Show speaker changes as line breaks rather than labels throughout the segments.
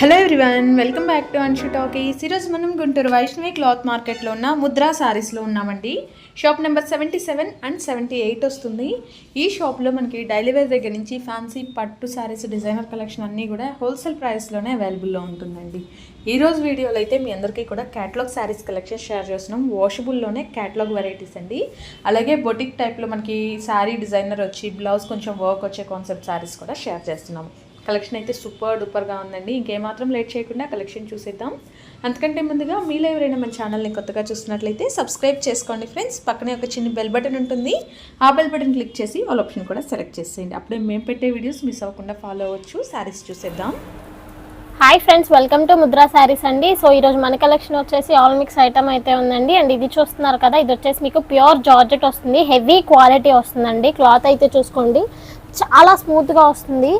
Hello everyone welcome back to Anshu talkies ఈరోజు మనం Guntur Vaishnavi cloth మార్కెట్లో ఉన్న ముద్రా సారీస్లో ఉన్నామండి. Shop number seventy seven and seventy eight వస్తుంది. ఈ షాప్లో మనకి డైలీ వేర్ దగ్గర నుంచి ఫ్యాన్సీ పట్టు శారీస్ డిజైనర్ కలెక్షన్ అన్నీ కూడా హోల్సేల్ ప్రైస్లోనే అవైలబుల్లో ఉంటుందండి. ఈ రోజు వీడియోలో అయితే మీ అందరికీ కూడా క్యాటలాగ్ శారీస్ కలెక్షన్ షేర్ చేస్తున్నాం. వాషబుల్లోనే క్యాటలాగ్ వెరైటీస్ అండి. అలాగే బొటిక్ టైప్లో మనకి శారీ డిజైనర్ వచ్చి బ్లౌజ్ కొంచెం వర్క్ వచ్చే కాన్సెప్ట్ శారీస్ కూడా షేర్ చేస్తున్నాం కలెక్షన్ అయితే సూపర్ డూపర్గా ఉందండి. ఇంకేమాత్రం లేట్ చేయకుండా కలెక్షన్ చూసేద్దాం. అంతకంటే ముందుగా మీలో ఎవరైనా మన ఛానల్ని కొత్తగా చూస్తున్నట్లయితే సబ్స్క్రైబ్ చేసుకోండి ఫ్రెండ్స్. పక్కనే ఒక చిన్న బెల్ బటన్ ఉంటుంది. ఆ బెల్ బటన్ క్లిక్ చేసి వాళ్ళ ఆప్షన్ కూడా సెలెక్ట్ చేసేయండి. అప్పుడే మేము పెట్టే వీడియోస్ మిస్ అవ్వకుండా ఫాలో అవ్వచ్చు. శారీస్ చూసేద్దాం.
Hi friends welcome to Mudra saris అండి. సో ఈరోజు మన కలెక్షన్ వచ్చేసి ఆల్ మిక్స్ ఐటమ్ అయితే ఉందండి. అండ్ ఇది చూస్తున్నారు కదా ఇది వచ్చేసి మీకు ప్యూర్ జార్జెట్ వస్తుంది. హెవీ క్వాలిటీ వస్తుందండి. క్లాత్ అయితే చూసుకోండి. చాలా స్మూత్గా వస్తుంది.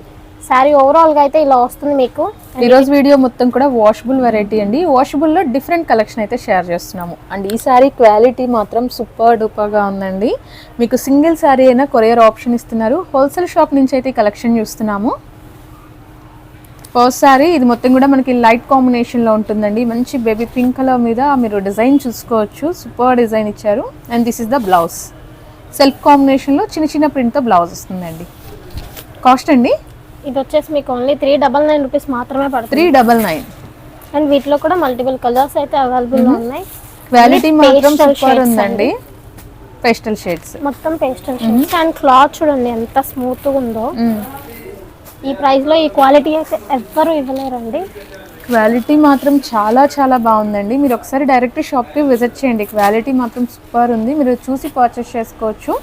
శారీ ఓవరాల్గా అయితే ఇలా వస్తుంది మీకు.
ఈ రోజు వీడియో మొత్తం కూడా వాషబుల్ వెరైటీ అండి. వాషబుల్లో డిఫరెంట్ కలెక్షన్ అయితే షేర్ చేస్తున్నాము. అండ్ ఈ శారీ క్వాలిటీ మాత్రం సూపర్ డూపర్గా ఉందండి. మీకు సింగిల్ శారీ అయినా కొరియర్ ఆప్షన్ ఇస్తున్నారు. హోల్సేల్ షాప్ నుంచి అయితే కలెక్షన్ చూస్తున్నాము. ఫస్ట్ శారీ ఇది మొత్తం కూడా మనకి లైట్ కాంబినేషన్లో ఉంటుందండి. మంచి బేబీ పింక్ కలర్ మీద మీరు డిజైన్ చూసుకోవచ్చు. సూపర్ డిజైన్ ఇచ్చారు. And this is the blouse self కాంబినేషన్లో చిన్న చిన్న ప్రింట్తో బ్లౌజ్ వస్తుందండి. కాస్ట్ అండి?
ఇది వచ్చేసి మీకు only three double nine rupees మాత్రమే పడుతుంది.
త్రీ డబల్ నైన్
అండ్ వీటిలో కూడా మల్టిపుల్ కలర్స్ అయితే అవైలబుల్లో ఉన్నాయి.
క్వాలిటీ మాత్రం సూపర్ ఉందండి. పేస్టల్ షేడ్స్
మొత్తం పేస్టల్ షేడ్స్ అండ్ క్లాత్ చూడండి ఎంత స్మూత్గా ఉందో. ఈ ప్రైస్లో ఈ క్వాలిటీ అయితే ఎవ్వరు ఇవ్వలేరండి.
క్వాలిటీ మాత్రం చాలా చాలా బాగుందండి. మీరు ఒకసారి డైరెక్ట్ షాప్కి విజిట్ చేయండి. క్వాలిటీ మాత్రం సూపర్ ఉంది. మీరు చూసి పర్చేస్ చేసుకోవచ్చు.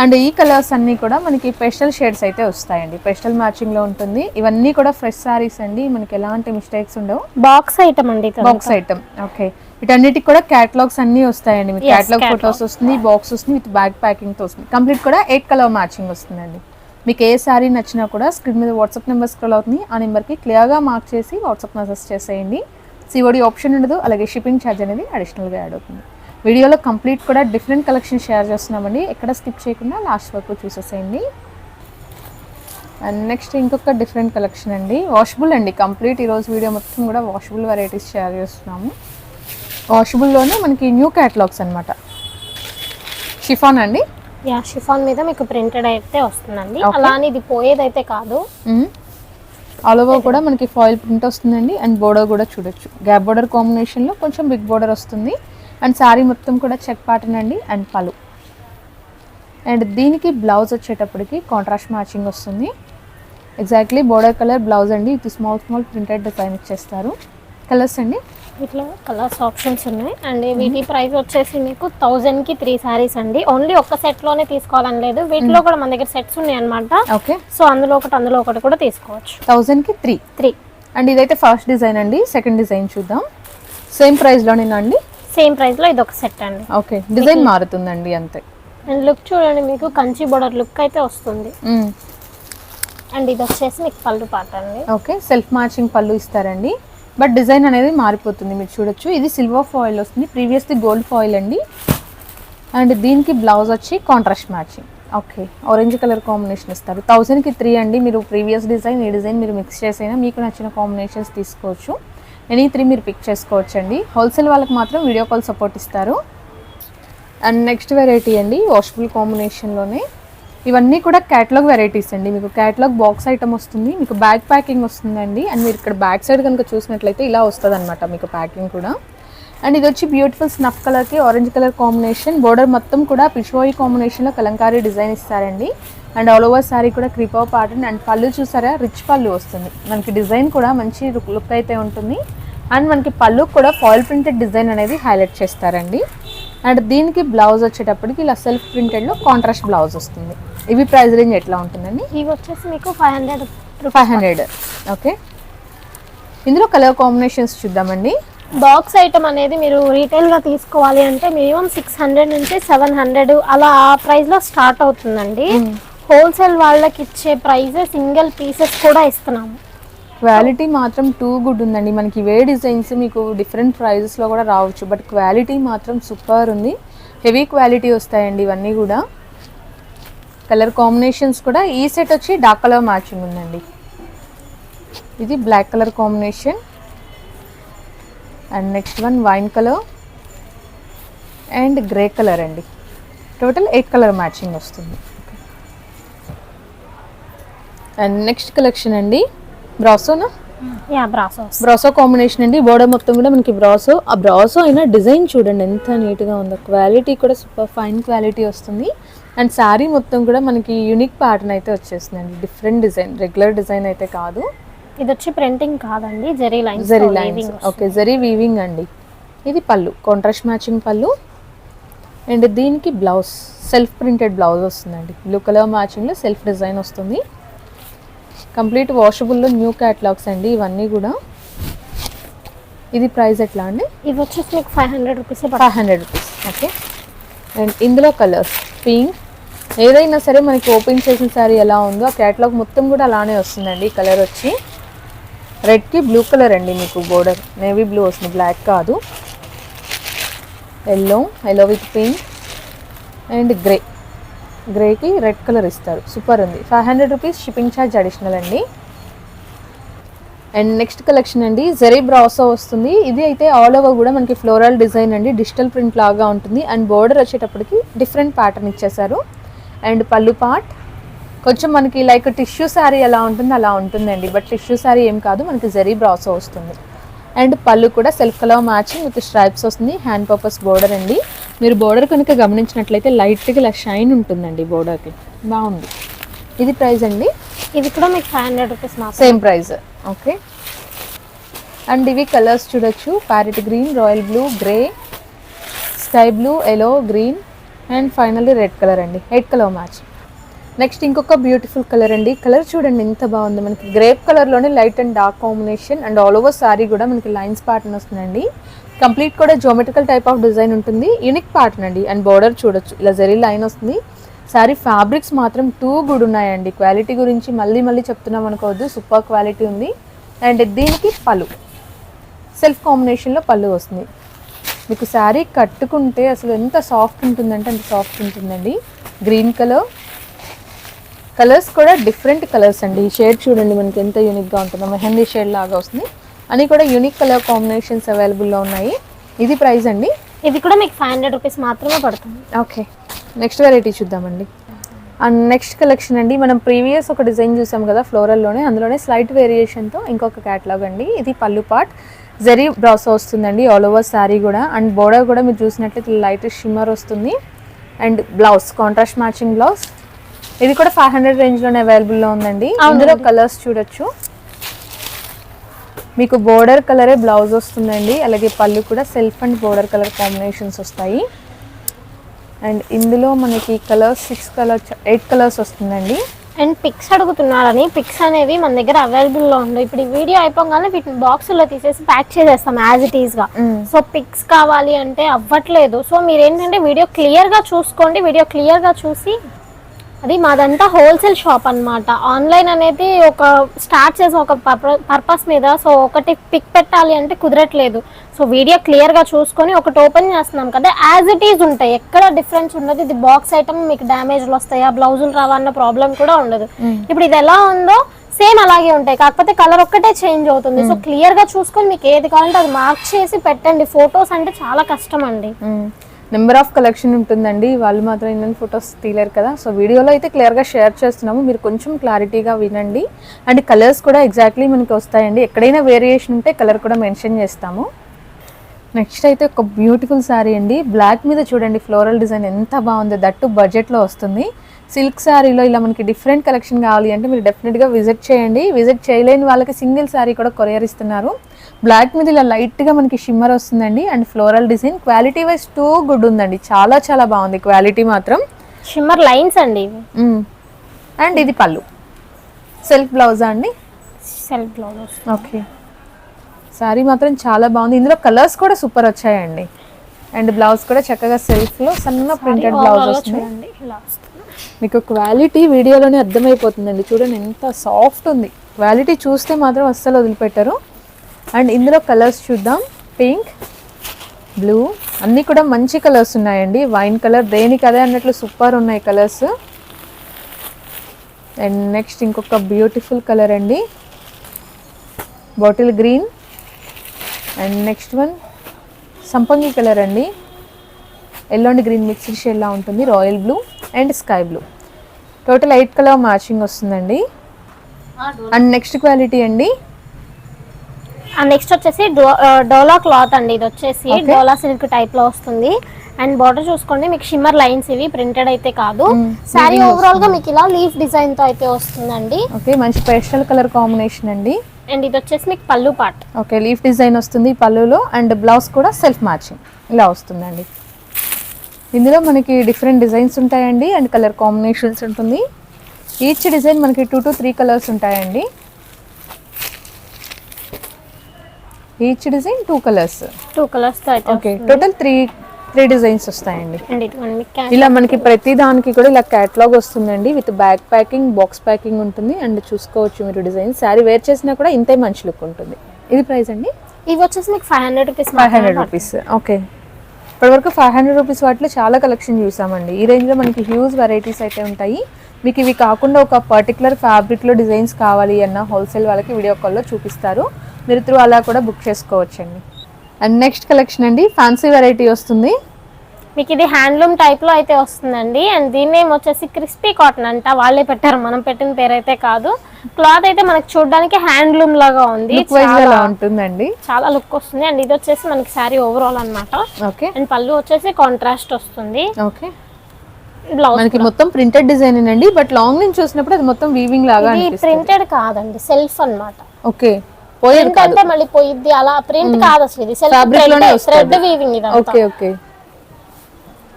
అండ్ ఈ కలర్స్ అన్నీ కూడా మనకి పెస్టల్ షేడ్స్ అయితే వస్తాయండి. పెస్టల్ మ్యాచింగ్లో ఉంటుంది. ఇవన్నీ కూడా ఫ్రెష్ సారీస్ అండి. మనకి ఎలాంటి మిస్టేక్స్ ఉండవు.
బాక్స్ ఐటమ్ అండి
బాక్స్ ఐటమ్ ఓకే వీటన్నిటికి కూడా క్యాటలాగ్స్ అన్నీ వస్తాయండి. మీకు క్యాటలాగ్. ఫొటోస్ వస్తుంది బాక్స్ వస్తుంది విత్ బ్యాగ్ ప్యాకింగ్తో వస్తుంది. కంప్లీట్ కూడా ఎయిట్ కలర్ మ్యాచింగ్ వస్తుందండి. మీకు ఏ శారీ నచ్చినా కూడా స్క్రీన్ మీద వాట్సాప్ నెంబర్ స్క్రోల్ అవుతుంది. ఆ నెంబర్కి క్లియర్గా మార్క్ చేసి వాట్సాప్ మెసేజ్ చేసేయండి. సిఓడి ఆప్షన్ ఉండదు. అలాగే షిప్పింగ్ ఛార్జ్ అనేది అడిషనల్గా యాడ్ అవుతుంది. వీడియోలో కంప్లీట్ కూడా డిఫరెంట్ కలెక్షన్ షేర్ చేస్తున్నామండి. ఎక్కడ స్కిప్ చేయకుండా లాస్ట్ వరకు చూసేసేయండి. అండ్ నెక్స్ట్ ఇంకొక డిఫరెంట్ కలెక్షన్ అండి. వాషబుల్ అండి. కంప్లీట్ ఈరోజు వీడియో మొత్తం కూడా వాషబుల్ వెరైటీస్ షేర్ చేస్తున్నాము. వాషబుల్లోనే మనకి న్యూ క్యాటలాగ్స్ అనమాట షిఫాన్ అండి?
యా షిఫాన్ మీద మీకు ప్రింటెడ్ అయితే వస్తుందండి. అలానే ఇది పోయేదైతే కాదు.
ఆల్ ఓవర్ కూడా మనకి ఫాయిల్ ప్రింట్ వస్తుందండి. అండ్ బోర్డర్ కూడా చూడొచ్చు. గ్యాప్ బోర్డర్ కాంబినేషన్లో కొంచెం బిగ్ బోర్డర్ వస్తుంది. అండ్ శారీ మొత్తం కూడా చెక్ ప్యాటర్న్ అండి అండ్ పలు అండ్ దీనికి బ్లౌజ్ వచ్చేటప్పటికి కాంట్రాస్ట్ మ్యాచింగ్ వస్తుంది. ఎగ్జాక్ట్లీ బోర్డర్ కలర్ బ్లౌజ్ అండి. ఇది స్మాల్ స్మాల్ ప్రింటెడ్ డిజైన్ ఇచ్చేస్తారు. కలర్స్ అండి?
వీటిలో కలర్స్ ఆప్షన్స్ ఉన్నాయి. అండ్ వీటి ప్రైస్ వచ్చేసి మీకు థౌజండ్కి త్రీ సారీస్ అండి. ఓన్లీ ఒక్క సెట్లోనే తీసుకోవాలని లేదు. వీటిలో కూడా మన దగ్గర సెట్స్ ఉన్నాయి అనమాట
ఓకే
సో అందులో ఒకటి అందులో ఒకటి కూడా తీసుకోవచ్చు.
థౌజండ్కి త్రీ
త్రీ
అండ్ ఇదైతే ఫస్ట్ డిజైన్ అండి. సెకండ్ డిజైన్ చూద్దాం. సేమ్ ప్రైస్లోనేనా అండి?
సేమ్ ప్రైస్లో ఇది ఒక సెట్ అండి.
ఓకే డిజైన్ మారుతుందండి అంతే.
అండ్ లుక్ చూడండి మీకు కంచి బోర్డర్ లుక్ అయితే వస్తుంది. అండ్ ఇది వచ్చేసి మీకు పళ్ళు పాట అండి.
ఓకే సెల్ఫ్ మ్యాచింగ్ పళ్ళు ఇస్తారండి. బట్ డిజైన్ అనేది మారిపోతుంది మీరు చూడొచ్చు. ఇది సిల్వర్ ఫాయిల్ వస్తుంది ప్రీవియస్ది గోల్డ్ ఫాయిల్ అండి. అండ్ దీనికి బ్లౌజ్ వచ్చి contrast matching. Okay orange colour combination ఇస్తారు. థౌజండ్కి త్రీ అండి మీరు ప్రీవియస్ డిజైన్ ఈ డిజైన్ మీరు మిక్స్ చేసైనా మీకు నచ్చిన కాంబినేషన్స్ తీసుకోవచ్చు. ఎనీ త్రీ మీరు పిక్ చేసుకోవచ్చండి. హోల్సేల్ వాళ్ళకి మాత్రం వీడియో కాల్ సపోర్ట్ ఇస్తారు. అండ్ నెక్స్ట్ వెరైటీ అండి వాషబుల్ కాంబినేషన్లోనే ఇవన్నీ కూడా క్యాటలాగ్ వెరైటీస్ అండి. మీకు క్యాటలాగ్ బాక్స్ ఐటమ్ వస్తుంది మీకు బ్యాగ్ ప్యాకింగ్ వస్తుందండి. అండ్ మీరు ఇక్కడ బ్యాక్ సైడ్ కనుక చూసినట్లయితే ఇలా వస్తుంది అనమాట మీకు ప్యాకింగ్ కూడా. అండ్ ఇది వచ్చి బ్యూటిఫుల్ స్నఫ్ కలర్కి ఆరెంజ్ కలర్ కాంబినేషన్ బోర్డర్ మొత్తం కూడా పిషోయి కాంబినేషన్లో కలంకారీ డిజైన్ ఇస్తారండి. అండ్ ఆల్ ఓవర్ శారీ కూడా క్రిపర్ ప్యాటర్న్ అండ్ పళ్ళు చూసారా? రిచ్ పళ్ళు వస్తుంది. మనకి డిజైన్ కూడా మంచి లుక్ అయితే ఉంటుంది. అండ్ మనకి పళ్ళు కూడా ఫాయిల్ ప్రింటెడ్ డిజైన్ అనేది హైలైట్ చేస్తారండి. అండ్ దీనికి బ్లౌజ్ వచ్చేటప్పటికి ఇలా సెల్ఫ్ ప్రింటెడ్లో కాంట్రాస్ట్ బ్లౌజ్ వస్తుంది. ఇవి ప్రైస్ రేంజ్ ఎట్లా ఉంటుందండి?
ఇవి వచ్చేసి మీకు five hundred
five hundred. Okay. ఇందులో కలర్ కాంబినేషన్స్ చూద్దామండి.
బాక్స్ ఐటమ్ అనేది మీరు రీటైల్గా తీసుకోవాలి అంటే మినిమం సిక్స్ హండ్రెడ్ నుంచి సెవెన్ హండ్రెడ్ అలా ఆ ప్రైస్లో స్టార్ట్ అవుతుందండి. హోల్సేల్ వాళ్ళకి ఇచ్చే ప్రైస్ సింగిల్ పీసెస్ కూడా ఇస్తున్నాము.
క్వాలిటీ మాత్రం టూ గుడ్ ఉందండి. మనకి ఇవే డిజైన్స్ మీకు డిఫరెంట్ ప్రైజెస్లో కూడా రావచ్చు. బట్ క్వాలిటీ మాత్రం సూపర్ ఉంది. హెవీ క్వాలిటీ వస్తాయండి ఇవన్నీ కూడా. కలర్ కాంబినేషన్స్ కూడా ఈ సెట్ వచ్చి డార్క్ కలర్ మ్యాచింగ్ ఉందండి. ఇది black colour combination and next one wine colour and grey colour అండి. టోటల్ ఎయిట్ కలర్ మ్యాచింగ్ వస్తుంది. అండ్ నెక్స్ట్ కలెక్షన్ అండి బ్రాసోనా
యా బ్రాసో
బ్రాసో కాంబినేషన్ అండి బోర్డర్ మొత్తం కూడా మనకి బ్రాసో ఆ బ్రాసో అయినా డిజైన్ చూడండి ఎంత నీట్గా ఉందో. క్వాలిటీ కూడా సూపర్ ఫైన్ క్వాలిటీ వస్తుంది. అండ్ శారీ మొత్తం కూడా మనకి యూనిక్ ప్యాటర్న్ అయితే వచ్చేస్తుందండి. డిఫరెంట్ డిజైన్ రెగ్యులర్ డిజైన్ అయితే కాదు.
ఇది వచ్చి ప్రింటింగ్ కాదండి zari lines
zari lines okay zari weaving అండి. ఇది pallu contrast matching pallu. And దీనికి బ్లౌజ్ సెల్ఫ్ ప్రింటెడ్ బ్లౌజ్ వస్తుందండి. బ్లూ కలర్ మ్యాచింగ్లో సెల్ఫ్ డిజైన్ వస్తుంది. కంప్లీట్ వాషబుల్లో న్యూ క్యాటలాగ్స్ అండి ఇవన్నీ కూడా. ఇది ప్రైస్ ఎట్లా అండి?
ఇవి వచ్చేసి మీకు five hundred rupees
five hundred rupees okay and ఇందులో కలర్స్ పింక్ ఏదైనా సరే మనకి ఓపెన్ చేసిన శారీ ఎలా ఉందో ఆ క్యాటలాగ్ మొత్తం కూడా అలానే వస్తుందండి కలర్ వచ్చి. రెడ్కి బ్లూ కలర్ అండి మీకు బోర్డర్ నేవీ బ్లూ వస్తుంది బ్లాక్ కాదు. Yellow yellow with pink and grey గ్రేకి red colour ఇస్తారు. సూపర్ ఉంది. Five hundred rupees shipping charge additional అండి. అండ్ నెక్స్ట్ కలెక్షన్ అండి జరీ బ్రాసో వస్తుంది. ఇది అయితే ఆల్ ఓవర్ కూడా మనకి ఫ్లోరల్ డిజైన్ అండి. డిజిటల్ ప్రింట్ లాగా ఉంటుంది. అండ్ బోర్డర్ వచ్చేటప్పటికి డిఫరెంట్ ప్యాటర్న్ ఇచ్చేసారు అండ్ పళ్ళు పార్ట్ కొంచెం మనకి లైక్ టిష్యూ శారీ ఎలా ఉంటుంది అలా ఉంటుందండి. బట్ టిష్యూ శారీ ఏం కాదు మనకి జరీ బ్రాసో వస్తుంది. అండ్ పళ్ళు కూడా self colour matching with stripes వస్తుంది. హ్యాండ్ పర్పస్ బోర్డర్ అండి. మీరు బోర్డర్ కనుక గమనించినట్లయితే లైట్గా ఇలా షైన్ ఉంటుందండి బోర్డర్కి బాగుంది. ఇది ప్రైస్ అండి?
ఇది కూడా మీకు five hundred rupees
same price okay and ఇవి కలర్స్ చూడొచ్చు. Parrot green royal blue grey sky blue yellow green and finally red colour అండి. ఎయిట్ కలర్ మ్యాచ్ నెక్స్ట్ ఇంకొక బ్యూటిఫుల్ కలర్ అండి. కలర్ చూడండి ఎంత బాగుంది. మనకి గ్రేప్ కలర్లోనే light and dark combination and all over sari కూడా మనకి లైన్స్ ప్యాటర్న్ వస్తుందండి. కంప్లీట్ కూడా జోమెట్రికల్ టైప్ ఆఫ్ డిజైన్ ఉంటుంది. యూనిక్ ప్యాటర్న్ అండి అండ్ బార్డర్ చూడొచ్చు. ఇలా జరీ లైన్ వస్తుంది. శారీ ఫ్యాబ్రిక్స్ మాత్రం టూ గుడ్ ఉన్నాయండి. క్వాలిటీ గురించి మళ్ళీ మళ్ళీ చెప్తున్నాం అనుకోవద్దు. సూపర్ క్వాలిటీ ఉంది. అండ్ దీనికి పళ్ళు. సెల్ఫ్ కాంబినేషన్లో పళ్ళు వస్తుంది. మీకు శారీ కట్టుకుంటే అసలు ఎంత సాఫ్ట్ ఉంటుందంటే అంత సాఫ్ట్ ఉంటుందండి. గ్రీన్ కలర్ కలర్స్ కూడా డిఫరెంట్ కలర్స్ అండి. ఈ షేడ్ చూడండి. మనకి ఎంత యూనిక్గా ఉంటుందో. మెహందీ షేడ్ లాగా వస్తుంది. అని కూడా యూనిక్ కలర్ కాంబినేషన్స్ అవైలబుల్లో ఉన్నాయి. ఇది ప్రైస్ అండి?
ఇది కూడా మీకు ఫైవ్ హండ్రెడ్ రూపీస్ మాత్రమే పడుతుంది.
ఓకే నెక్స్ట్ వెరైటీ చూద్దామండి. అండ్ నెక్స్ట్ కలెక్షన్ అండి మనం ప్రీవియస్ ఒక డిజైన్ చూసాం కదా ఫ్లోరల్లోనే అందులోనే స్లైట్ వేరియేషన్తో ఇంకొక క్యాటలాగ్ అండి. ఇది పళ్ళు పార్ట్ జరీ బ్రౌస్ వస్తుందండి ఆల్ ఓవర్ శారీ కూడా. అండ్ బోర్డర్ కూడా మీరు చూసినట్లయితే లైట్ షిమ్మర్ వస్తుంది. And blouse contrast matching blouse ఇది కూడా ఫైవ్ హండ్రెడ్ రేంజ్లోనే అవైలబుల్లో ఉందండి. అందులో కలర్స్ చూడొచ్చు. మీకు బోర్డర్ కలరే బ్లౌజ్ వస్తుందండి. అలాగే పళ్ళు కూడా self and border colour combinations వస్తాయి. అండ్ ఇందులో మనకి colours six colours eight colours వస్తుందండి.
అండ్ పిక్స్ అడుగుతున్నారని పిక్స్ అనేవి మన దగ్గర అవైలబుల్లో ఉండవు. ఇప్పుడు ఈ వీడియో అయిపోగానే వీటిని బాక్సుల్లో తీసేసి ప్యాక్ చేసేస్తాం యాజ్ ఇట్ ఈస్గా సో పిక్స్ కావాలి అంటే అవ్వట్లేదు. సో మీరు ఏంటంటే వీడియో క్లియర్గా చూసుకోండి. వీడియో క్లియర్గా చూసి అది మాదంతా హోల్సేల్ షాప్ అన్నమాట. ఆన్లైన్ అనేది ఒక స్టార్ట్ చేసిన ఒక పర్పస్ మీద సో ఒకటి పిక్ పెట్టాలి అంటే కుదరట్లేదు. సో వీడియో క్లియర్గా చూసుకొని ఒకటి ఓపెన్ చేస్తున్నాం కదా యాజ్ ఇట్ ఈజ్ ఉంటాయి. ఎక్కడ డిఫరెన్స్ ఉండదు. ఇది బాక్స్ ఐటమ్ మీకు డ్యామేజ్లు వస్తాయా బ్లౌజులు రావన్న ప్రాబ్లం కూడా ఉండదు. ఇప్పుడు ఇది ఎలా ఉందో సేమ్ అలాగే ఉంటాయి. కాకపోతే కలర్ ఒక్కటే చేంజ్ అవుతుంది. సో క్లియర్గా చూసుకొని మీకు ఏది కావాలంటే అది మార్క్ చేసి పెట్టండి. ఫొటోస్ అంటే చాలా కష్టం అండి.
నెంబర్ ఆఫ్ కలెక్షన్ ఉంటుందండి. వాళ్ళు మాత్రం ఇన్ని ఫొటోస్ తీయలేరు కదా. సో వీడియోలో అయితే క్లియర్గా షేర్ చేస్తున్నాము. మీరు కొంచెం క్లారిటీగా వినండి. అండ్ కలర్స్ కూడా ఎగ్జాక్ట్లీ మనకి వస్తాయండి. ఎక్కడైనా వేరియేషన్ ఉంటే కలర్ కూడా మెన్షన్ చేస్తాము. నెక్స్ట్ అయితే ఒక బ్యూటిఫుల్ శారీ అండి. బ్లాక్ మీద చూడండి. ఫ్లోరల్ డిజైన్ ఎంత బాగుంది. దట్టు బడ్జెట్లో వస్తుంది. సిల్క్ శారీలో ఇలా మనకి డిఫరెంట్ కలెక్షన్ కావాలి అంటే మీరు డెఫినెట్గా విజిట్ చేయండి. విజిట్ చేయలేని వాళ్ళకి సింగిల్ శారీ కూడా కొరియర్ ఇస్తున్నారు. బ్లాక్ మీద ఇలా లైట్గా మనకి షిమ్మర్ వస్తుందండి. And floral design quality wise too good ఉందండి. చాలా చాలా బాగుంది క్వాలిటీ మాత్రం.
షిమ్మర్ లైన్స్ అండి
అండ్ ఇది పళ్ళు. సెల్ఫ్ బ్లౌజా అండి?
సెల్ఫ్ బ్లౌజ్
ఓకే శారీ మాత్రం చాలా బాగుంది. ఇందులో కలర్స్ కూడా సూపర్ వచ్చాయండి. అండ్ బ్లౌజ్ కూడా చక్కగా సెల్ఫ్లో సన్న ప్రింటెడ్ బ్లౌజ్ వస్తుంది. మీకు క్వాలిటీ వీడియోలోనే అర్థమైపోతుందండి. చూడండి ఎంత సాఫ్ట్ ఉంది. క్వాలిటీ చూస్తే మాత్రం అస్సలు వదిలిపెట్టరు. అండ్ ఇందులో కలర్స్ చూద్దాం. పింక్ బ్లూ అన్నీ కూడా మంచి కలర్స్ ఉన్నాయండి. వైన్ కలర్ దేనికి అదే అన్నట్లు సూపర్ ఉన్నాయి కలర్స్. అండ్ నెక్స్ట్ ఇంకొక బ్యూటిఫుల్ కలర్ అండి. Bottle green. And next one సంపంగి కలర్ అండి. ఎల్లో అండ్ గ్రీన్ మిక్స్డ్ షేడ్లా ఉంటుంది. Royal blue and sky blue. Total eight colour matching వస్తుందండి. అండ్ నెక్స్ట్ క్వాలిటీ అండి.
నెక్స్ట్ వచ్చేసి డోలా క్లాత్ అండి. ఇది వచ్చేసి. డోలా సిల్క్ టైప్లో వస్తుంది. అండ్ బార్డర్ చూసుకోండి మీకు షిమ్మర్ లైన్స్ ఇవి ప్రింటెడ్ అయితే కాదు. శారీ
weaving
ఓవరాల్గా మీకు ఇలా లీఫ్ డిజైన్తో అయితే వస్తుందండి.
ఓకే మంచి పేస్టల్ కలర్ కాంబినేషన్ అండి.
అండ్ ఇది వచ్చేసి మీకు పళ్ళు పార్ట్
ఓకే లీఫ్ డిజైన్ వస్తుంది పళ్ళులో అండ్ బ్లౌజ్ కూడా సెల్ఫ్ మ్యాచింగ్ ఇలా వస్తుందండి. ఇందులో మనకి డిఫరెంట్ డిజైన్స్ ఉంటాయండి అండ్ కలర్ కాంబినేషన్స్ ఉంటుంది. ఈచ్ డిజైన్ మనకి టూ టు త్రీ కలర్స్ ఉంటాయండి. Each design two colours
two colours
okay total three three designs వస్తాయండి. ఇలా మనకి ప్రతి దానికి కూడా ఇలా క్యాటలాగ్ వస్తుందండి. With back packing box packing ఉంటుంది. అండ్ చూసుకోవచ్చు మీరు డిజైన్ శారీ వేర్ చేసినా కూడా ఇంతే మంచి లుక్ ఉంటుంది. ఇది ప్రైస్ అండి?
ఇవి వచ్చేసి మీకు five hundred rupees
five hundred rupees okay ఇప్పటివరకు ఫైవ్ హండ్రెడ్ రూపీస్ వాటిలో చాలా కలెక్షన్ చూసామండి. ఈ రేంజ్లో మనకి హ్యూజ్ వెరైటీస్ అయితే ఉంటాయి. మీకు ఇవి కాకుండా ఒక పర్టికులర్ ఫ్యాబ్రిక్లో డిజైన్స్ కావాలి అన్న హోల్సేల్ వాళ్ళకి వీడియో కాల్లో చూపిస్తారు. మీరు త్రూ అలా కూడా బుక్ చేసుకోవచ్చండి. అండ్ నెక్స్ట్ కలెక్షన్ అండి ఫ్యాన్సీ వెరైటీ వస్తుంది.
మీకు ఇది హ్యాండ్లూమ్ టైప్లో అయితే వస్తుందండి. అండ్ దీని నేమ్ వచ్చేసి క్రిస్పీ కాటన్ అంట. వాళ్ళే పెట్టారు మనం పెట్టిన పేరు అయితే కాదు. క్లాత్ అయితే మనకి చూడడానికి హ్యాండ్లూమ్ లాగా ఉంది.
ఉంటుందండి.
చాలా లుక్ వస్తుంది. అండ్ ఇది వచ్చేసి మనకి శారీ ఓవరాల్ అన్నమాట.
ఓకే
అండ్ పళ్ళు వచ్చేసి కాంట్రాస్ట్ వస్తుంది.
ఓకే మనకి మొత్తం ప్రింటెడ్ డిజైన్ అండి బట్ లాంగ్ నుంచి చూసినప్పుడు అది మొత్తం వీవింగ్ లాగా
ప్రింటెడ్ కాదండి సెల్ఫ్ అన్నమాట.
ఓకే పోయేది
అంటే మళ్ళీ పోయిద్ది అలా ప్రింట్ కాదు అసలు ఇది.
లోనే
థ్రెడ్
వస్తది.
వీవింగ్ ఇది
ఓకే ఓకే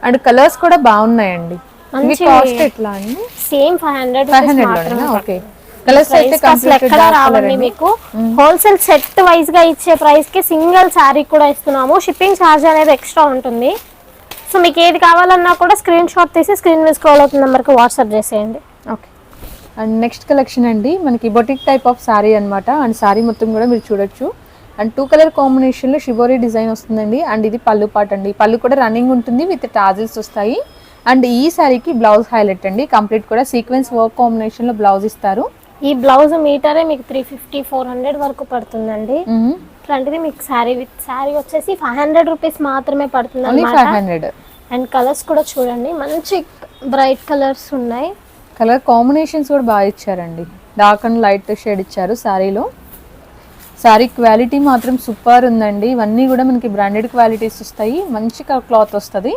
అండ్ కలర్స్ కూడా బాగున్నాయండి.
మంచి-
కాస్ట్ ఎట్లా అండి?
Same five hundred
five hundred okay colours అయితే
ప్రైస్ అసలు
కంప్లీట్
ఎక్కడ రావండి మీకు. హోల్సేల్ సెట్ వైజ్గా ఇచ్చే ప్రైస్కి సింగిల్ శారీ కూడా ఇస్తున్నాము. షిప్పింగ్ ఛార్జ్ అనేది ఎక్స్ట్రా ఉంటుంది. సో మీకు ఏది కావాలన్నా కూడా స్క్రీన్ షాట్ తీసి స్క్రీన్ మీద స్క్రోల్ అవుతున్న నెంబర్కి వాట్సాప్ చేసేయండి.
అండ్ నెక్స్ట్ కలెక్షన్ అండి మనకి బొటిక్ టైప్ ఆఫ్ శారీ అన్నమాట. అండ్ శారీ మొత్తం కూడా మీరు చూడొచ్చు. అండ్ టూ కలర్ కాంబినేషన్లో షిబోరీ డిజైన్ వస్తుందండి. అండ్ ఇది పళ్ళు పాట అండి. పళ్ళు కూడా రన్నింగ్ ఉంటుంది విత్ టాజిల్స్ వస్తాయి. అండ్ ఈ శారీకి బ్లౌజ్ హైలైట్ అండి. కంప్లీట్ కూడా సీక్వెన్స్ వర్క్ కాంబినేషన్లో బ్లౌజ్ ఇస్తారు.
ఈ బ్లౌజ్ మీటరే మీకు త్రీ ఫిఫ్టీ ఫోర్ హండ్రెడ్ వరకు పడుతుందండి. ఇట్లాంటిది మీకు శారీ విత్ శారీ వచ్చేసి ఫైవ్ హండ్రెడ్ రూపీస్ మాత్రమే పడుతుంది అనమాట
ఫైవ్ హండ్రెడ్
అండ్ కలర్స్ కూడా చూడండి. మంచి బ్రైట్ కలర్స్ ఉన్నాయి.
కలర్ కాంబినేషన్స్ కూడా బాగా ఇచ్చారండి. డార్క్ అండ్ లైట్ షేడ్ ఇచ్చారు శారీలో. శారీ క్వాలిటీ మాత్రం సూపర్ ఉందండి. ఇవన్నీ కూడా మనకి బ్రాండెడ్ క్వాలిటీస్ వస్తాయి. మంచి క్లాత్ వస్తుంది.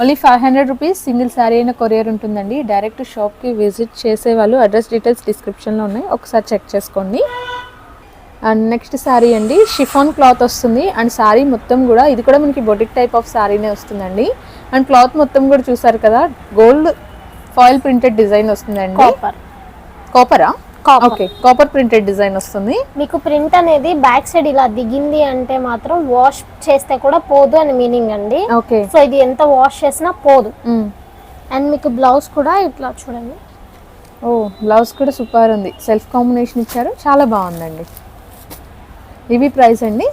Only five hundred rupees single sari అయిన కొరియర్ ఉంటుందండి. డైరెక్ట్ షాప్కి విజిట్ చేసే వాళ్ళు అడ్రస్ డీటెయిల్స్ డిస్క్రిప్షన్లో ఉన్నాయి. ఒకసారి చెక్ చేసుకోండి. అండ్ నెక్స్ట్ శారీ అండి షిఫాన్ క్లాత్ వస్తుంది. అండ్ శారీ మొత్తం కూడా ఇది కూడా మనకి బొటిక్ టైప్ ఆఫ్ శారీనే వస్తుందండి. అండ్ క్లాత్ మొత్తం కూడా చూసారు కదా గోల్డ్ ఫాయిల్ ప్రింటెడ్ డిజైన్ వస్తుందండి.
కాపర్
కాపరా. ఓకే కాపర్ ప్రింటెడ్ డిజైన్ వస్తుంది.
మీకు ప్రింట్ అనేది బ్యాక్ సైడ్ ఇలా దిగింది అంటే మాత్రం వాష్ చేస్తే కూడా పోదు అని మీనింగ్ అండి.
ఓకే
సో ఇది ఎంత వాష్ చేసినా పోదు. అండ్ మీకు బ్లౌజ్ కూడా ఇట్లా చూడండి.
ఓ బ్లౌజ్ కూడా సూపర్ ఉంది. సెల్ఫ్ కాంబినేషన్ ఇచ్చారు. చాలా బాగుందండి. ఇవి ప్రైస్ అండి?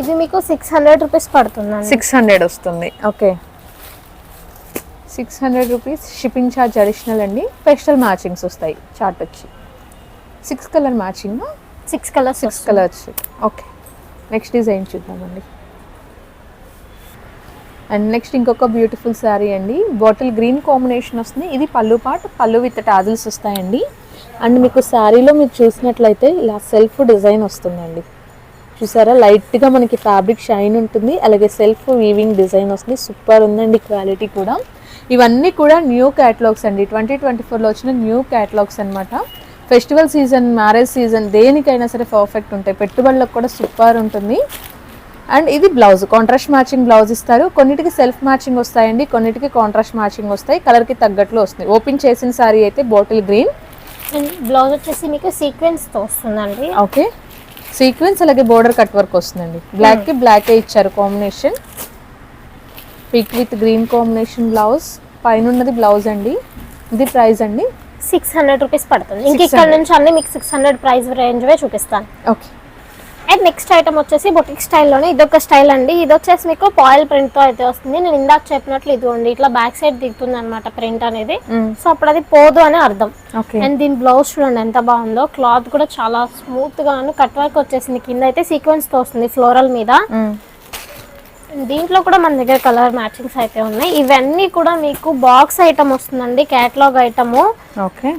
ఇది మీకు సిక్స్ హండ్రెడ్ రూపీస్ పడుతుందండి.
సిక్స్ హండ్రెడ్ వస్తుంది. Okay six hundred rupees shipping charge additional అండి. స్పెషల్ మ్యాచింగ్స్ వస్తాయి. చార్ట్ వచ్చి. Six colour matching
six colours
six colours okay next design చూద్దామండి అండ్. నెక్స్ట్ ఇంకొక బ్యూటిఫుల్ శారీ అండి. బాటిల్ గ్రీన్ కాంబినేషన్ వస్తుంది. ఇది పళ్ళు పాట్ పళ్ళు విత్ టాజిల్స్ వస్తాయండి. అండ్ మీకు శారీలో మీరు చూసినట్లయితే ఇలా సెల్ఫ్ డిజైన్ వస్తుందండి. చూసారా? లైట్గా మనకి ఫ్యాబ్రిక్ షైన్ ఉంటుంది. అలాగే సెల్ఫ్ వీవింగ్ డిజైన్ వస్తుంది. సూపర్ ఉందండి క్వాలిటీ కూడా. ఇవన్నీ కూడా న్యూ క్యాటలాగ్స్ అండి. ట్వంటీ ట్వంటీ ఫోర్లో వచ్చిన న్యూ క్యాటలాగ్స్ అన్నమాట. ఫెస్టివల్ సీజన్ మ్యారేజ్ సీజన్ దేనికైనా సరే పర్ఫెక్ట్ ఉంటాయి. పెట్టుబడులకు కూడా సూపర్ ఉంటుంది. అండ్ ఇది బ్లౌజ్ కాంట్రాస్ట్ మ్యాచింగ్ బ్లౌజ్ ఇస్తారు. కొన్నిటికి సెల్ఫ్ మ్యాచింగ్ వస్తాయండి కొన్నిటికి కాంట్రాస్ట్ మ్యాచింగ్ వస్తాయి. కలర్కి తగ్గట్లు వస్తాయి ఓపెన్ చేసిన సారీ అయితే బాటిల్ గ్రీన్
అండ్ బ్లౌజ్ వచ్చేసి మీకు సీక్వెన్స్తో వస్తుందండి.
ఓకే సీక్వెన్స్ అలాగే బోర్డర్ కట్ వర్క్ వస్తుందండి. బ్లాక్కి బ్లాక్ ఇచ్చారు combination pick with green combination blouse పైన ఉన్నది బ్లౌజ్ అండి. ఇది ప్రైస్ అండి.
సిక్స్ హండ్రెడ్ రూపీస్ పడుతుంది. ఇంక ఇక్కడ నుంచి అన్ని మీకు సిక్స్ హండ్రెడ్ ప్రైస్ రేంజ్ వే చూపిస్తాను.
ఓకే
అండ్ నెక్స్ట్ ఐటమ్ వచ్చేసి బొటిక్ స్టైల్లోనే ఇదొక స్టైల్ అండి. ఇది వచ్చేసి మీకు పాయిల్ ప్రింట్తో అయితే వస్తుంది. నేను ఇందాక చెప్పినట్లు ఇదిగోండి ఇట్లా బ్యాక్ సైడ్ దిగుతుంది అనమాట ప్రింట్ అనేది సో అప్పుడు అది పోదు అని అర్థం.
ఓకే
అండ్ దీని బ్లౌజ్ చూడండి ఎంత బాగుందో. క్లాత్ కూడా చాలా స్మూత్గా కట్ వర్క్ వచ్చేసింది. కింద అయితే సీక్వెన్స్తో వస్తుంది ఫ్లోరల్ మీద. దీంట్లో కూడా మన దగ్గర కలర్ మ్యాచింగ్స్ అయితే ఉన్నాయి. ఇవన్నీ కూడా మీకు బాక్స్ ఐటమ్ వస్తుందండి క్యాటలాగ్ ఐటమ్
ఓకే.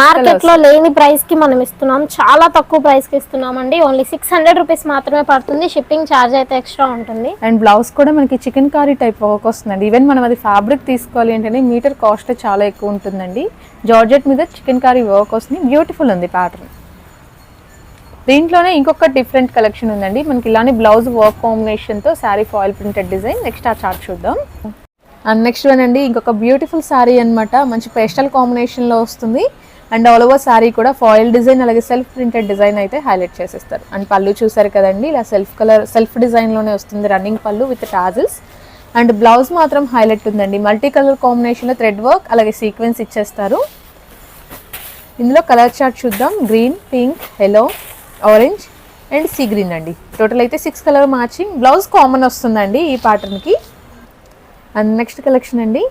మార్కెట్లో లేని ప్రైస్కి మనం ఇస్తున్నాం. చాలా తక్కువ ప్రైస్కి ఇస్తున్నాం అండి ఓన్లీ సిక్స్ హండ్రెడ్ రూపీస్ మాత్రమే పడుతుంది. షిప్పింగ్ ఛార్జ్ అయితే ఎక్స్ట్రా ఉంటుంది.
అండ్ బ్లౌజ్ కూడా మనకి చికెన్ కారీ టైప్ వర్క్ వస్తుందండి. ఈవెన్ మనం అది ఫ్యాబ్రిక్ తీసుకోవాలి అంటేనే మీటర్ కాస్ట్ చాలా ఎక్కువ ఉంటుందండి. జార్జెట్ మీద చికెన్ కారీ వర్క్ వస్తుంది. బ్యూటిఫుల్ ఉంది ప్యాటర్న్ దీంట్లోనే ఇంకొక డిఫరెంట్ కలెక్షన్ ఉందండి. మనకి ఇలానే బ్లౌజ్ వర్క్ కాంబినేషన్తో sari foil printed design next ఆ చార్ట్ చూద్దాం. అండ్ నెక్స్ట్ వన్ అండి ఇంకొక బ్యూటిఫుల్ శారీ అనమాట మంచి పేస్టల్ కాంబినేషన్లో వస్తుంది. అండ్ ఆల్ ఓవర్ శారీ కూడా ఫాయిల్ డిజైన్ అలాగే సెల్ఫ్ ప్రింటెడ్ డిజైన్ అయితే హైలైట్ చేసేస్తారు. అండ్ పళ్ళు చూసారు కదండి ఇలా సెల్ఫ్ కలర్ సెల్ఫ్ డిజైన్లోనే వస్తుంది running pallu with tassels and blouse మాత్రం హైలైట్ ఉందండి. మల్టీ కలర్ కాంబినేషన్లో థ్రెడ్ వర్క్ అలాగే సీక్వెన్స్ ఇచ్చేస్తారు. ఇందులో కలర్ చార్ట్ చూద్దాం. Green pink yellow orange and sea green అండి. టోటల్ అయితే six colour matching blouse common వస్తుందండి ఈ ప్యాటర్న్కి అండ్ నెక్స్ట్ కలెక్షన్ అండి.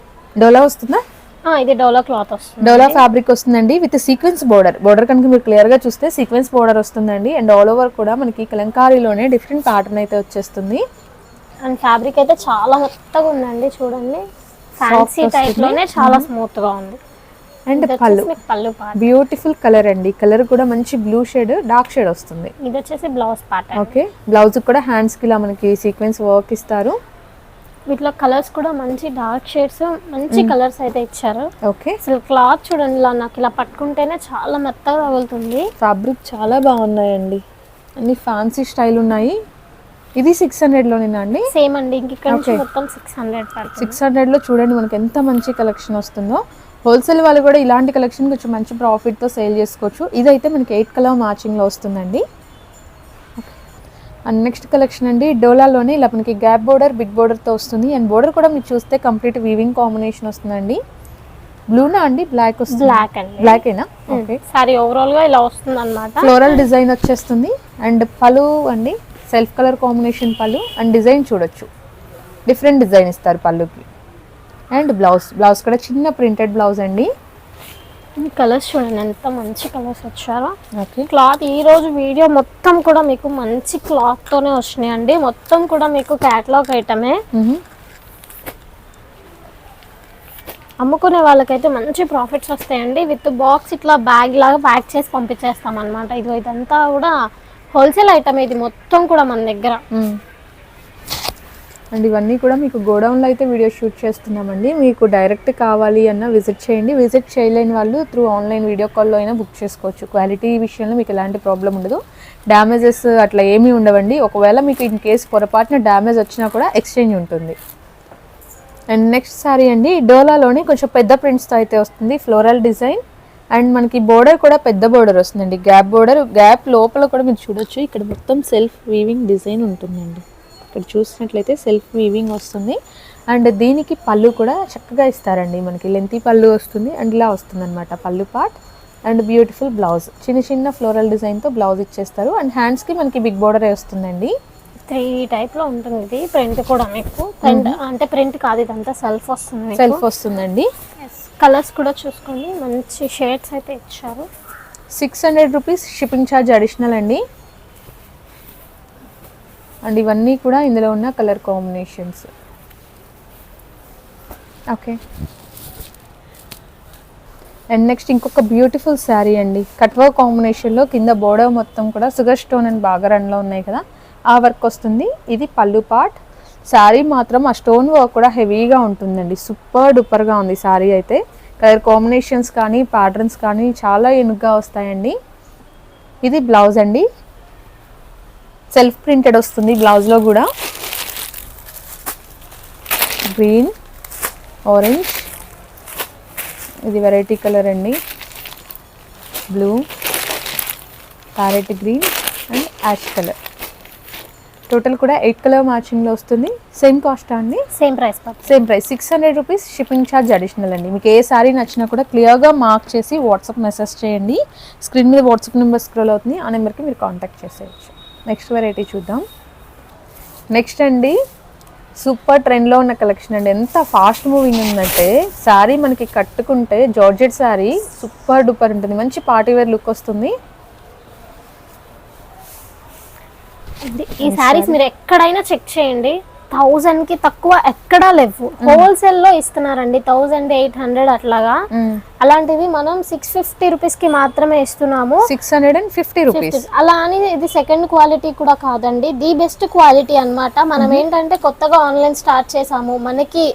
డోలా వస్తుందా?
ఇది డోలో క్లాత్ వస్తుంది
డోలా ఫ్యాబ్రిక్ వస్తుందండి విత్ సీక్వెన్స్ బోర్డర్ బోర్డర్ కనుక మీరు క్లియర్గా చూస్తే సీక్వెన్స్ బోర్డర్ వస్తుందండి. అండ్ ఆల్ ఓవర్ కూడా మనకి కలంకారీలోనే డిఫరెంట్ ప్యాటర్న్ అయితే వచ్చేస్తుంది.
అండ్ ఫ్యాబ్రిక్ అయితే చాలా మెత్తగా ఉందండి చూడండి. ఫ్యాన్సీ
వస్తుంది.
టైప్లోనే చాలా స్మూత్గా ఉంది.
అండ్ పళ్ళు.
పళ్ళు
బ్యూటిఫుల్ కలర్ అండి. కలర్ కూడా మంచి బ్లూ షేడ్ డార్క్ షేడ్ వస్తుంది.
ఇది వచ్చేసి బ్లౌజ్ పార్ట్
ఓకే బ్లౌజ్ కూడా హ్యాండ్స్కి ఇలా మనకి సీక్వెన్స్ వర్క్ ఇస్తారు.
వీటిలో కలర్స్ కూడా మంచి డార్క్ షేడ్స్ మంచి కలర్స్ అయితే ఇచ్చారు.
ఓకే
అసలు క్లాత్ చూడండి ఇలా నాకు ఇలా పట్టుకుంటేనే చాలా మెత్తగా తగులుతుంది.
ఫ్యాబ్రిక్ చాలా బాగున్నాయండి. అన్ని ఫ్యాన్సీ స్టైల్ ఉన్నాయి. ఇది సిక్స్ హండ్రెడ్లోనేనా అండి?
సేమ్ అండి. ఇంక. మొత్తం సిక్స్ హండ్రెడ్
సిక్స్ హండ్రెడ్లో చూడండి మనకి ఎంత మంచి కలెక్షన్ వస్తుందో. హోల్సేల్ వాళ్ళు కూడా ఇలాంటి కలెక్షన్ కొంచెం మంచి ప్రాఫిట్తో సేల్ చేసుకోవచ్చు. ఇదైతే మనకి ఎయిట్ కలర్ మ్యాచింగ్లో వస్తుందండి. అండ్ నెక్స్ట్ కలెక్షన్ అండి డోలాలోనే ఇలా మనకి గ్యాప్ బోర్డర్ బిగ్ బోర్డర్తో వస్తుంది. అండ్ బోర్డర్ కూడా మీరు చూస్తే కంప్లీట్ వీవింగ్ కాంబినేషన్ వస్తుందండి. బ్లూనా అండి? బ్లాక్ వస్తుంది.
బ్లాక్ అండి.
బ్లాక్ ఏనా? ఓకే
సారీ ఓవరాల్గా ఇలా వస్తుంది అనమాట
ఫ్లోరల్ డిజైన్ వచ్చేస్తుంది. అండ్ పలు అండి self colour combination pallu. And design చూడొచ్చు. డిఫరెంట్ డిజైన్ ఇస్తారు పళ్ళుకి. అండ్ బ్లౌజ్ బ్లౌజ్ కూడా చిన్న ప్రింటెడ్ బ్లౌజ్ అండి.
కలర్స్ చూడండి ఎంత మంచి కలర్స్ వచ్చారో.
ఓకే.
క్లాత్ ఈ రోజు వీడియో మొత్తం కూడా మీకు మంచి క్లాత్ తోనే వచ్చినాయి అండి మొత్తం కూడా మీకు క్యాటలాగ్ ఐటమే అమ్ముకునే వాళ్ళకైతే మంచి ప్రాఫిట్స్ వస్తాయండి. విత్ బాక్స్ ఇట్లా బ్యాగ్ లాగా ప్యాక్ చేసి పంపించేస్తాం అనమాట ఇది ఇదంతా కూడా హోల్సేల్ ఐటమ్ ఇది మొత్తం కూడా మన దగ్గర.
అండ్ ఇవన్నీ కూడా మీకు గోడౌన్లో అయితే వీడియో షూట్ చేస్తున్నామండి. మీకు డైరెక్ట్ కావాలి అన్న విజిట్ చేయండి. విజిట్ చేయలేని వాళ్ళు త్రూ ఆన్లైన్ వీడియో కాల్లో అయినా బుక్ చేసుకోవచ్చు. క్వాలిటీ విషయంలో మీకు ఎలాంటి ప్రాబ్లం ఉండదు. డ్యామేజెస్ అట్లా ఏమీ ఉండవండి. ఒకవేళ మీకు ఇన్ కేస్ పొరపాటున డ్యామేజ్ వచ్చినా కూడా ఎక్స్చేంజ్ ఉంటుంది. అండ్ నెక్స్ట్ సారీ అండి డోలాలోని కొంచెం పెద్ద ప్రింట్స్తో అయితే వస్తుంది. Floral design. అండ్ మనకి బోర్డర్ కూడా పెద్ద బోర్డర్ వస్తుందండి. గ్యాప్ బోర్డర్ గ్యాప్ లోపల కూడా మీరు చూడొచ్చు. ఇక్కడ మొత్తం సెల్ఫ్ వీవింగ్ డిజైన్ ఉంటుందండి. ఇక్కడ చూసినట్లయితే సెల్ఫ్ వీవింగ్ వస్తుంది. అండ్ దీనికి పళ్ళు కూడా చక్కగా ఇస్తారండి మనకి. లెంతీ పళ్ళు వస్తుంది అండ్ ఇలా వస్తుంది అనమాట పళ్ళు పార్ట్ అండ్ బ్యూటిఫుల్ బ్లౌజ్ చిన్న చిన్న ఫ్లోరల్ డిజైన్తో బ్లౌజ్ ఇచ్చేస్తారు. అండ్ హ్యాండ్స్కి మనకి బిగ్ బోర్డరే వస్తుందండి.
త్రీ టైప్లో ఉంటుంది ఇది ప్రింట్ కూడా మీకు. ప్రింట్ అంటే ప్రింట్ కాదు ఇదంతా సెల్ఫ్ వస్తుంది
సెల్ఫ్ వస్తుందండి.
కలర్స్ కూడా చూసుకోండి. మంచి షేడ్స్ అయితే ఇచ్చారు.
Six hundred rupees shipping charge additional అండి. అండ్ ఇవన్నీ కూడా ఇందులో ఉన్న colour combinations. Okay. And next ఇంకొక బ్యూటిఫుల్ శారీ అండి. కట్వా కాంబినేషన్లో కింద బోర్డర్ మొత్తం కూడా సుగర్ స్టోన్ అండ్ బాగా రన్లో ఉన్నాయి కదా. ఆ వర్క్ వస్తుంది. ఇది పళ్ళు పార్ట్. శారీ మాత్రం ఆ స్టోన్ వర్క్ కూడా హెవీగా ఉంటుందండి. సూపర్ డూపర్గా ఉంది శారీ అయితే. కలర్ కాంబినేషన్స్ కానీ ప్యాటర్న్స్ కానీ చాలా ఎనుగ్గా వస్తాయండి. ఇది బ్లౌజ్ అండి. సెల్ఫ్ ప్రింటెడ్ వస్తుంది బ్లౌజ్లో కూడా. గ్రీన్ ఆరెంజ్ ఇది వెరైటీ కలర్ అండి. Blue parrot green and ash colour total కూడా ఎయిట్ కలర్ మ్యాచింగ్లో వస్తుంది. సేమ్ కాస్ట్ అండి?
Same price
same price six hundred rupees shipping charge additional అండి. మీకు ఏ సారీ నచ్చినా కూడా క్లియర్గా మార్క్ చేసి వాట్సాప్ మెసేజ్ చేయండి. స్క్రీన్ మీద వాట్సాప్ నెంబర్ స్క్రోల్ అవుతుంది. ఆ నెంబర్కి మీరు కాంటాక్ట్ చేసేయచ్చు. నెక్స్ట్ వెరైటీ చూద్దాం. నెక్స్ట్ అండి సూపర్ ట్రెండ్లో ఉన్న కలెక్షన్ అండి. ఎంత ఫాస్ట్ మూవింగ్ ఉందంటే శారీ మనకి కట్టుకుంటే జార్జెట్ శారీ సూపర్ డూపర్ ఉంటుంది. మంచి పార్టీ వేర్ లుక్ వస్తుంది.
ఈ శారీస్ మీరు ఎక్కడైనా చెక్ చేయండి. థౌజండ్కి తక్కువ ఎక్కడా లేవు. హోల్సేల్లో ఇస్తున్నారండి థౌజండ్ ఎయిట్ హండ్రెడ్ అట్లాగా. అలాంటివి మనం సిక్స్ ఫిఫ్టీ రూపీస్కి మాత్రమే ఇస్తున్నాము.
Six hundred and fifty rupees.
అలా అని ఇది సెకండ్ క్వాలిటీ కూడా కాదండి. ది బెస్ట్ క్వాలిటీ అన్నమాట. మనం ఏంటంటే కొత్తగా ఆన్లైన్ స్టార్ట్ చేసాము. మనకి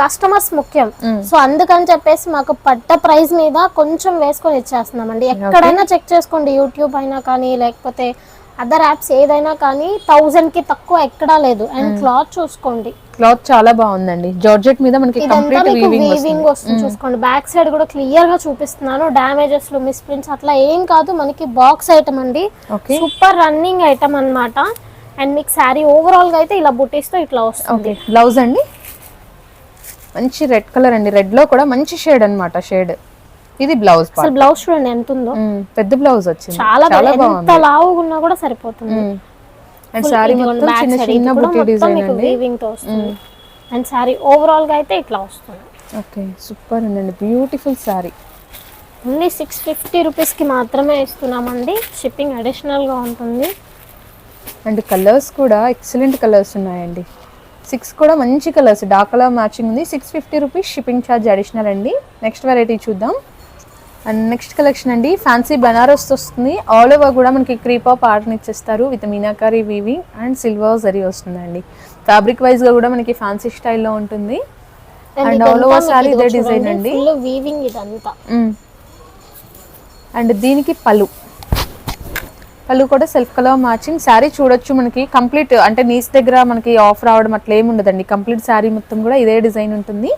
కస్టమర్స్ ముఖ్యం. సో అందుకని చెప్పేసి మాకు పట్ట ప్రైస్ మీద కొంచెం వేసుకొని ఇచ్చేస్తున్నామండి. ఎక్కడైనా చెక్ చేసుకోండి యూట్యూబ్ అయినా కానీ లేకపోతే అదర్ యాప్స్ ఏదైనా కానీ థౌజండ్కి తక్కువ ఎక్కడా లేదు. అండ్ క్లాత్ చూసుకోండి.
క్లాత్ చాలా బాగుందండి. జార్జెట్ మీద మనకి కంప్లీట్ వీవింగ్
వస్తుంది. చూసుకోండి. బ్యాక్ సైడ్ కూడా క్లియర్గా చూపిస్తున్నాను. డామేజెస్లో మిస్ ప్రింట్స్ అట్లా ఏం కాదు. మనకి బాక్స్ ఐటమ్ అండి. సూపర్ రన్నింగ్ ఐటమ్ అన్నమాట. అండ్ మీకు శారీ ఓవరాల్గా అయితే ఇలా బుటీస్తో ఇట్లా వస్తుంది.
ఓకే బ్లౌజ్ అండి. మంచి రెడ్ కలర్ అండి. రెడ్లో కూడా మంచి షేడ్ అన్నమాట షేడ్ ఇది బ్లౌజ్
అసలు బ్లౌజ్ చూడండి ఎంత ఉందో
పెద్ద బ్లౌజ్ వచ్చింది.
చాలా
చాలా
ఎంత లావుగా ఉన్నా కూడా సరిపోతుంది.
అండ్ సారీ మొత్తం చిన్న చిన్న బుట్టి డిజైన్ అండి.
weaving తో వస్తుంది. అండ్ శారీ ఓవరాల్గా అయితే ఇట్లా వస్తుంది.
ఓకే సూపర్ ఉందండి. Beautiful sari
only six fifty రూపీస్కి మాత్రమే ఇస్తున్నామండి. షిప్పింగ్ అడిషనల్గా ఉంటుంది.
అండ్ కలర్స్ కూడా ఎక్సలెంట్ కలర్స్ ఉన్నాయండి. సిక్స్ కూడా మంచి కలర్స్ డార్క్ కలర్ మ్యాచింగ్ ఉంది. Six fifty rupees shipping charge additional అండి. నెక్స్ట్ వెరైటీ చూద్దాం. అండ్ నెక్స్ట్ కలెక్షన్ అండి ఫ్యాన్సీ బనారస్ వస్తుంది. ఆల్ ఓవర్ కూడా మనకి క్రీపా పాటర్న్ ఇచ్చేస్తారు. With meenakari weaving and silver zari వస్తుందండి. ఫ్యాబ్రిక్ వైజ్గా కూడా మనకి ఫ్యాన్సీ స్టైల్లో ఉంటుంది. And all over saree ఇదే design అండి.
వీవింగ్ ఇదంతా.
అండ్ దీనికి పళ్ళు. పళ్ళు కూడా సెల్ఫ్ కలర్ మ్యాచింగ్ శారీ చూడొచ్చు మనకి. కంప్లీట్ అంటే నీస్ దగ్గర మనకి ఆఫ్ రావడం అట్లా ఏమి ఉండదండి. కంప్లీట్ శారీ మొత్తం కూడా ఇదే డిజైన్ ఉంటుంది.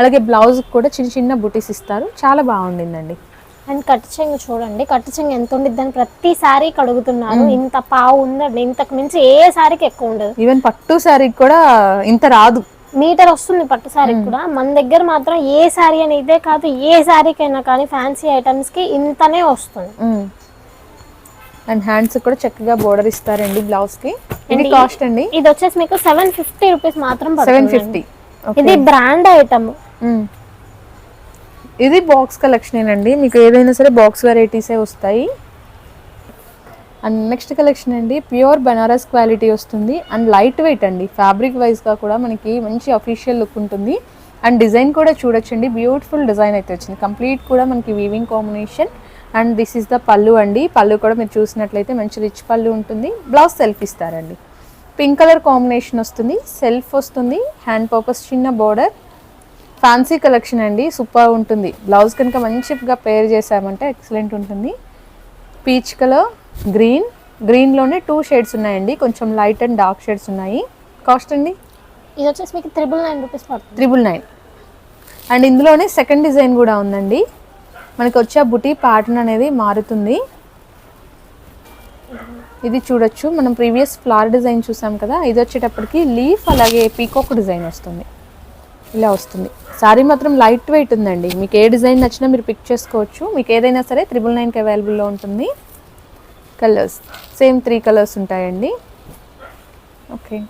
అలాగే బ్లౌజ్ కూడా చిన్న చిన్న బుటీస్ ఇస్తారు. చాలా బాగుండిందండి.
అండ్ కట్టు చెంగు చూడండి. కట్టు చెంగు ఎంత ఉండిద్ది అని ప్రతి శారీకి అడుగుతున్నారు ఇంత పావు ఉందండి. ఇంతకు మించి ఏ శారీకి ఎక్కువ ఉండదు.
ఈవెన్ పట్టు శారీకి కూడా ఇంత రాదు.
మీటర్ వస్తుంది పట్టు శారీకి కూడా. మన దగ్గర మాత్రం ఏ శారీ అని ఇదే కాదు ఏ శారీకైనా కానీ ఫ్యాన్సీ ఐటమ్స్కి ఇంతనే వస్తుంది.
అండ్ హ్యాండ్స్ కూడా చక్కగా బోర్డర్ ఇస్తారండి బ్లౌజ్కి ఇది కాస్ట్ అండి?
ఇది వచ్చేసి మీకు సెవెన్ ఫిఫ్టీ రూపీస్ మాత్రం
సెవెన్ ఫిఫ్టీ.
ఇది బ్రాండ్ ఐటమ్.
ఇది బాక్స్ కలెక్షన్ అండి మీకు ఏదైనా సరే బాక్స్ వెరైటీసే వస్తాయి. అండ్ నెక్స్ట్ కలెక్షన్ అండి ప్యూర్ బనారస్ క్వాలిటీ వస్తుంది. అండ్ లైట్ వెయిట్ అండి ఫ్యాబ్రిక్ వైజ్గా కూడా మనకి మంచి అఫీషియల్ లుక్ ఉంటుంది. అండ్ డిజైన్ కూడా చూడొచ్చండి. బ్యూటిఫుల్ డిజైన్ అయితే వచ్చింది. కంప్లీట్ కూడా మనకి weaving combination and this is the pallu అండి. పళ్ళు కూడా మీరు చూసినట్లయితే మంచి రిచ్ పళ్ళు ఉంటుంది. బ్లౌజ్ సెల్ఫ్ ఇస్తారండి. పింక్ కలర్ కాంబినేషన్ వస్తుంది. సెల్ఫ్ వస్తుంది. హ్యాండ్ పర్పస్ చిన్న బోర్డర్ ఫ్యాన్సీ కలెక్షన్ అండి. సూపర్ ఉంటుంది. బ్లౌజ్ కనుక మంచిగా పేర్ చేసామంటే ఎక్సలెంట్ ఉంటుంది. పీచ్ కలర్ గ్రీన్ గ్రీన్లోనే టూ షేడ్స్ ఉన్నాయండి. కొంచెం లైట్ అండ్ డార్క్ షేడ్స్ ఉన్నాయి. కాస్ట్ అండి?
ఇది వచ్చేసి మీకు త్రిబుల్ నైన్ రూపీస్ పడుతుంది.
త్రిబుల్ నైన్ అండ్ ఇందులోనే సెకండ్ డిజైన్ కూడా ఉందండి. మనకి వచ్చే బుటీ ప్యాటర్న్ అనేది మారుతుంది. ఇది చూడొచ్చు. మనం ప్రీవియస్ ఫ్లవర్ డిజైన్ చూసాం కదా. ఇది వచ్చేటప్పటికి లీఫ్ అలాగే పీకాక్ డిజైన్ వస్తుంది. ఇలా వస్తుంది. సారీ మాత్రం లైట్ వెయిట్ ఉందండి. మీకు ఏ డిజైన్ నచ్చినా మీరు పిక్ చేసుకోవచ్చు. మీకు ఏదైనా సరే త్రిబుల్ నైన్కి అవైలబుల్లో ఉంటుంది. కలర్స్ సేమ్ త్రీ కలర్స్ ఉంటాయండి. ఓకే.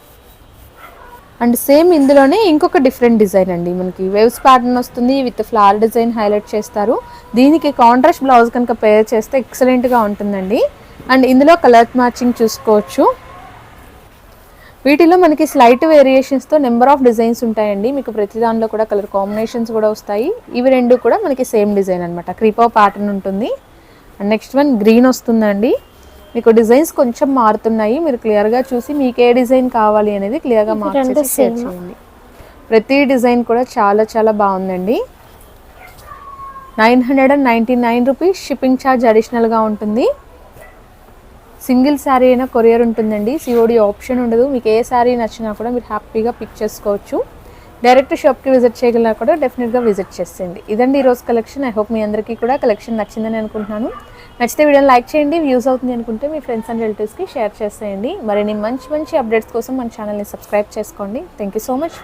అండ్ సేమ్ ఇందులోనే ఇంకొక డిఫరెంట్ డిజైన్ అండి. మనకి వేవ్స్ ప్యాటర్న్ వస్తుంది. విత్ ఫ్లవర్ డిజైన్ హైలైట్ చేస్తారు. దీనికి కాంట్రాస్ట్ బ్లౌజ్ కనుక పేర్ చేస్తే ఎక్సలెంట్గా ఉంటుందండి. అండ్ ఇందులో కలర్ మ్యాచింగ్ చూసుకోవచ్చు. వీటిలో మనకి స్లైట్ వేరియేషన్స్తో నెంబర్ ఆఫ్ డిజైన్స్ ఉంటాయండి. మీకు ప్రతి దానిలో కూడా కలర్ కాంబినేషన్స్ కూడా వస్తాయి. ఇవి రెండు కూడా మనకి సేమ్ డిజైన్ అనమాట క్రీపో ప్యాటర్న్ ఉంటుంది. అండ్ నెక్స్ట్ వన్ గ్రీన్ వస్తుందండి. మీకు డిజైన్స్ కొంచెం మారుతున్నాయి. మీరు క్లియర్గా చూసి మీకు ఏ డిజైన్ కావాలి అనేది క్లియర్గా మార్క్
రెండు
చేసి షేర్. చేయండి. ప్రతి డిజైన్ కూడా చాలా చాలా బాగుందండి. Nine hundred and ninety nine rupees shipping charge అడిషనల్గా ఉంటుంది. సింగిల్ శారీ అయినా కొరియర్ ఉంటుందండి. సిఓడి ఆప్షన్ ఉండదు. మీకు ఏ శారీ నచ్చినా కూడా మీరు హ్యాపీగా పిక్ చేసుకోవచ్చు. డైరెక్ట్ షాప్కి విజిట్ చేయగలరా కూడా డెఫినెట్గా విజిట్ చేసేయండి. ఇదండి ఈరోజు కలెక్షన్. ఐ హోప్ మీ అందరికీ కూడా కలెక్షన్ నచ్చిందని అనుకుంటున్నాను. నచ్చితే వీడియోని లైక్ చేయండి. వ్యూస్ అవుతుంది అనుకుంటే మీ ఫ్రెండ్స్ అండ్ రిలేటివ్స్కి షేర్ చేసేయండి. మరిన్ని మంచి మంచి అప్డేట్స్ కోసం మన ఛానల్ని సబ్స్క్రైబ్ చేసుకోండి. Thank you so much.